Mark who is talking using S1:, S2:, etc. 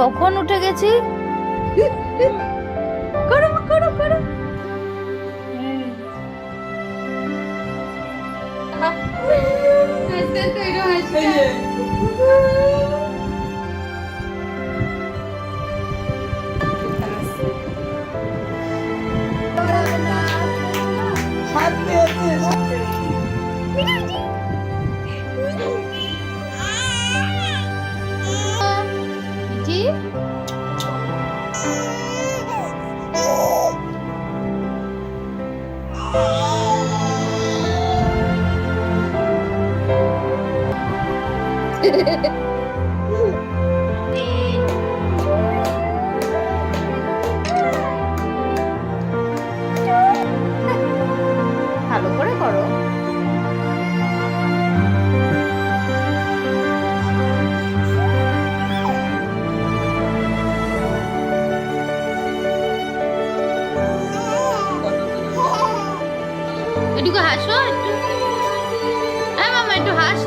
S1: কখন উঠে গেছি? করো করো করো।
S2: তো এরকম
S1: ভালো করে করো। একটু হাসো একটু হ্যাঁ মামা একটু হাস না